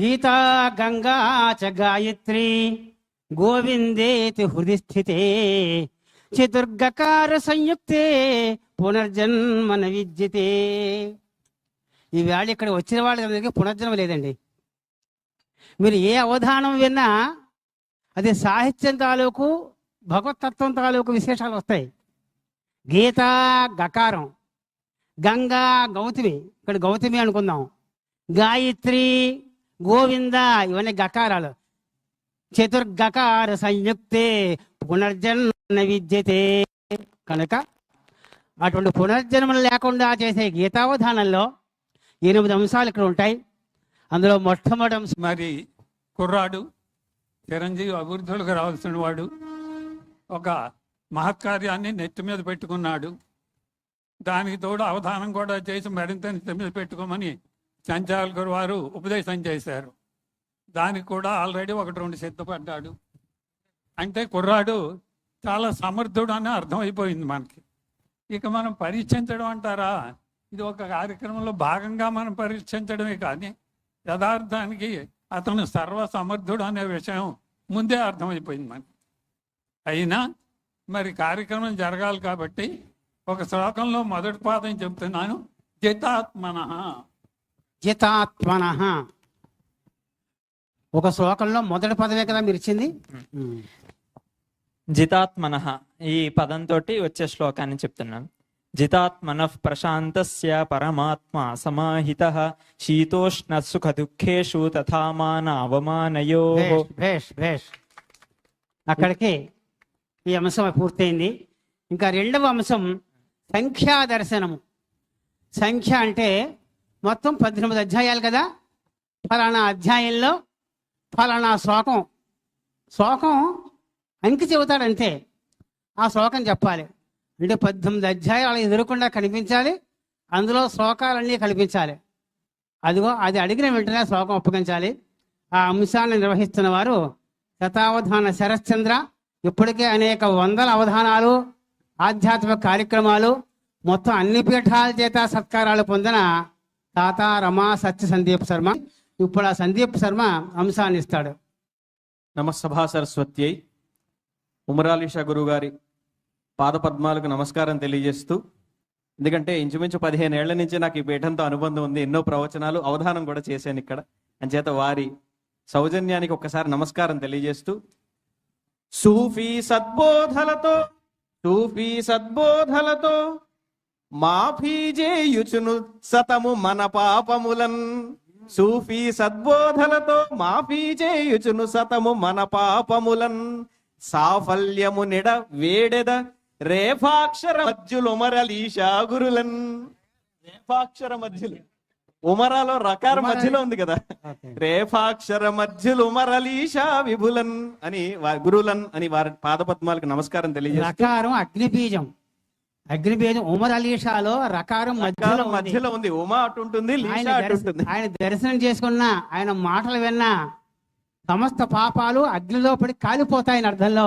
గీతా గంగా చ గాయత్రి గోవిందేతి హృది స్థితే. చతుర్గకార సంయుక్తే పునర్జన్మన విద్యతే. ఈవేళ ఇక్కడ వచ్చిన వాళ్ళకి పునర్జన్మ లేదండి. మీరు ఏ అవధానం విన్నా అది సాహిత్యం తాలూకు భగవతత్వం తాలూకు విశేషాలు వస్తాయి. గీత గకారం గంగా గౌతమి ఇక్కడ గౌతమి అనుకుందాం. గాయత్రి గోవింద ఇవన్నీ గకారాలు. చతుర్గకార సంయుక్తే పునర్జన్మ విద్యతే. కనుక అటువంటి పునర్జన్మలు లేకుండా చేసే గీతావధానంలో ఎనిమిది అంశాలు ఇక్కడ ఉంటాయి. అందులో మొట్టమొదటి మరి కుర్రాడు చిరంజీవి అభివృద్ధులకు రావాల్సిన వాడు ఒక మహత్కార్యాన్ని నెత్తి మీద పెట్టుకున్నాడు. దానికి తోడు అవధానం కూడా చేసి మరింత నెత్తి మీద పెట్టుకోమని సంచాలకులు వారు ఉపదేశం చేశారు. దానికి కూడా ఆల్రెడీ ఒకటి రెండు సిద్ధపడ్డాడు అంటే కుర్రాడు చాలా సమర్థుడు అని అర్థమైపోయింది మనకి. ఇక మనం పరీక్షించడం అంటారా? ఇది ఒక కార్యక్రమంలో భాగంగా మనం పరీక్షించడమే కానీ యథార్థానికి అతను సర్వ సమర్థుడు అనే విషయం ముందే అర్థమైపోయింది మనకి. అయినా మరి కార్యక్రమం జరగాలి కాబట్టి ఒక శ్లోకంలో మొదటి పాదం చెప్తున్నాను. జితాత్మన. జితాత్మన ఒక శ్లోకంలో మొదటి పదమే కదా మీరు ఇచ్చింది? జితాత్మన. ఈ పదంతో వచ్చే శ్లోకాన్ని చెప్తున్నాను. జితాత్మన ప్రశాంతస్య పరమాత్మ సమాహిత. శీతోష్ణ సుఖ దుఃఖేషు తథామాన అవమానయో. భేష్ భేష్. అక్కడికి ఈ అంశం పూర్తయింది. ఇంకా రెండవ అంశం సంఖ్యా దర్శనము. సంఖ్య అంటే మొత్తం పద్దెనిమిది అధ్యాయాలు కదా? ఫలానా అధ్యాయంలో ఫలానా శ్లోకం. శ్లోకం అంకి చెబుతాడంతే. ఆ శ్లోకం చెప్పాలి. అంటే పద్దెనిమిది అధ్యాయాలు ఎదురకుండా కనిపించాలి. అందులో శ్లోకాలన్నీ కనిపించాలి. అదిగో అది అడిగిన వెంటనే శ్లోకం ఒప్పగించాలి. ఆ అంశాన్ని నిర్వహిస్తున్న వారు శతావధాన శరశ్చంద్ర. ఇప్పటికే అనేక వందల అవధానాలు ఆధ్యాత్మిక కార్యక్రమాలు మొత్తం అన్ని పీఠాల చేత సత్కారాలు పొందిన తాత రమా సత్య సందీప్ శర్మ. ఇప్పుడు ఆ సందీప్ శర్మ అంశాన్ని ఇస్తాడు. నమస్సభా సరస్వత్యై ఉమరాలిషా గురువు గారి పాదపద్మాలకు నమస్కారం తెలియజేస్తూ ఎందుకంటే ఇంచుమించు పదిహేను ఏళ్ళ నుంచి నాకు ఈ పీఠంతో అనుబంధం ఉంది ఎన్నో ప్రవచనాలు అవధానం కూడా చేశాను ఇక్కడ. అంచేత వారి సౌజన్యానికి ఒక్కసారి నమస్కారం తెలియజేస్తూ సూఫీ సద్బోధలతో సూఫీ సద్బోధలతో మాఫీ చేయుచును సతము మన పాపములన్. సూఫీ సద్బోధలతో మాఫీ చేయుచును సతము మన పాపములన్. సాఫల్యము నిడ వేడెద రేఫాక్షర మధ్యులు ఉమరలీషా గురులన్. రేఫాక్షర మధ్యులు. ఉమరాలో రకార మధ్యలో ఉంది కదా. రేఫాక్షర మధ్యులు ఉమరలీషా విభులన్ అని గురులన్ అని వారి పాదపద్మాలకు నమస్కారం తెలియజేస్తారు రకారం అగ్నిబీజం. అగ్నిబీజం ఉమర్ అలీషాలో రకారం మధ్యలో. మధ్యలో ఉంది. ఉమా అటు ఉంటుంది ఆయన దర్శనం చేసుకున్న ఆయన మాటలు విన్నా సమస్త పాపాలు అగ్నిలో పడి కాలిపోతాయని అర్థంలో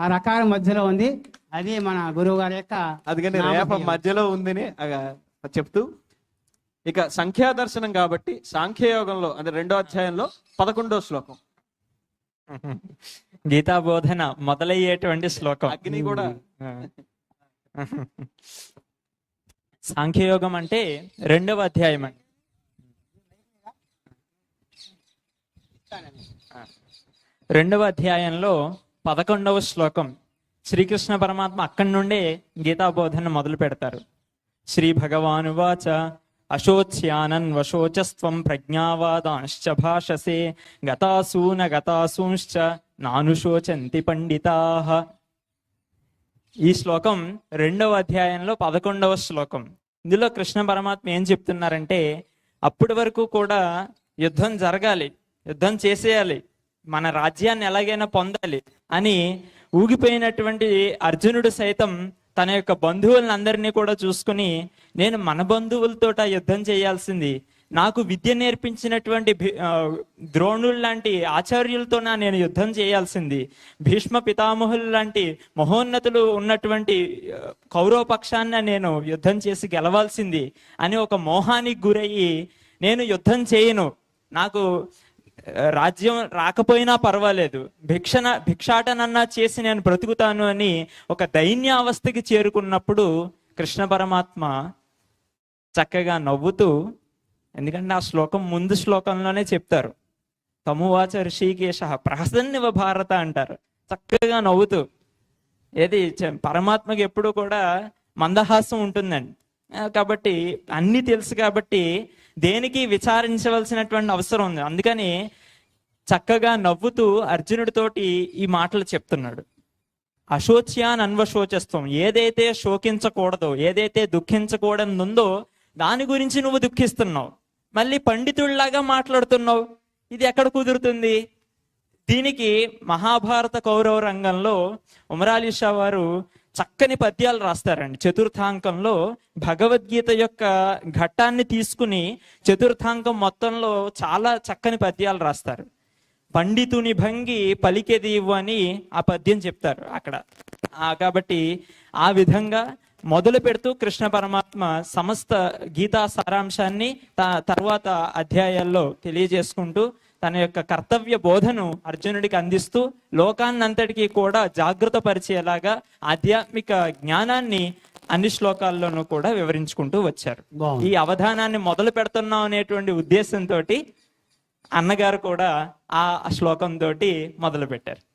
ఆ రకారం మధ్యలో ఉంది. అది మన గురువు గారి యొక్క అందుకని రేప. మధ్యలో ఉందని అగా చెప్తూ ఇక సంఖ్యా దర్శనం కాబట్టి సాంఖ్యయోగంలో అంటే రెండో అధ్యాయంలో పదకొండో శ్లోకం. గీతా బోధన మొదలయ్యేటువంటి శ్లోకం. అగ్ని కూడా. సాంఖ్యయోగం అంటే రెండవ అధ్యాయం అండి. రెండవ అధ్యాయంలో పదకొండవ శ్లోకం. శ్రీకృష్ణ పరమాత్మ అక్కడి నుండే గీతాబోధన మొదలు పెడతారు. శ్రీ భగవానువాచ అశోచ్యానన్ వశోచస్త్వం ప్రజ్ఞావాదాంశ్చ భాషసే గతాసూన గతాసూంశ్చ నానుశోచంతి పండితాః ఈ శ్లోకం రెండవ అధ్యాయంలో పదకొండవ శ్లోకం. ఇందులో కృష్ణ పరమాత్మ ఏం చెప్తున్నారంటే అప్పటి వరకు కూడా యుద్ధం జరగాలి యుద్ధం చేసేయాలి మన రాజ్యాన్ని ఎలాగైనా పొందాలి అని ఊగిపోయినటువంటి అర్జునుడు సైతం తన యొక్క బంధువులను అందరినీ కూడా చూసుకుని నేను మన బంధువులతోట యుద్ధం చేయాల్సింది నాకు విద్య నేర్పించినటువంటి ద్రోణులు లాంటి ఆచార్యులతో నేను యుద్ధం చేయాల్సింది? భీష్మ పితామహులు లాంటి మహోన్నతులు ఉన్నటువంటి కౌరవ పక్షాన్న నేను యుద్ధం చేసి గెలవాల్సింది అని ఒక మోహానికి గురయ్యి నేను యుద్ధం చేయను. నాకు రాజ్యం రాకపోయినా పర్వాలేదు. భిక్షణ భిక్షాటనన్నా చేసి నేను బ్రతుకుతాను అని ఒక దైన్యావస్థకి చేరుకున్నప్పుడు కృష్ణ పరమాత్మ చక్కగా నవ్వుతూ ఎందుకంటే ఆ శ్లోకం ముందు శ్లోకంలోనే చెప్తారు. తమువాచ ఋషికేశ ప్రహసన్నివ భారత అంటారు. చక్కగా నవ్వుతూ. ఏది పరమాత్మకి ఎప్పుడు కూడా మందహాసం ఉంటుందండి. కాబట్టి అన్ని తెలుసు కాబట్టి దేనికి విచారించవలసినటువంటి అవసరం ఉంది. అందుకని చక్కగా నవ్వుతూ అర్జునుడితోటి ఈ మాటలు చెప్తున్నాడు. అశోచ్యాన్ అన్వశోచస్వం ఏదైతే శోకించకూడదో ఏదైతే దుఃఖించకూడదు ఉందో దాని గురించి నువ్వు దుఃఖిస్తున్నావు. మళ్ళీ పండితుడిలాగా మాట్లాడుతున్నావు. ఇది ఎక్కడ కుదురుతుంది? దీనికి మహాభారత కౌరవ రంగంలో ఉమరాలీషా వారు చక్కని పద్యాలు రాస్తారండి. చతుర్థాంకంలో భగవద్గీత యొక్క ఘట్టాన్ని తీసుకుని చతుర్థాంకం మొత్తంలో చాలా చక్కని పద్యాలు రాస్తారు. పండితుని భంగి పలికేది అని ఆ పద్యం చెప్తారు అక్కడ. కాబట్టి ఆ విధంగా మొదలు పెడుతూ కృష్ణ పరమాత్మ సమస్త గీతా సారాంశాన్ని తర్వాత అధ్యాయాల్లో తెలియజేసుకుంటూ తన యొక్క కర్తవ్య బోధను అర్జునుడికి అందిస్తూ లోకాన్నంతటికీ కూడా జాగృత పరిచేలాగా ఆధ్యాత్మిక జ్ఞానాన్ని అన్ని శ్లోకాల్లోనూ కూడా వివరించుకుంటూ వచ్చారు. ఈ అవధానాన్ని మొదలు పెడుతున్నాం అనేటువంటి ఉద్దేశంతో అన్నగారు కూడా ఆ శ్లోకం తోటి మొదలు పెట్టారు